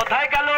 কোথায় গেল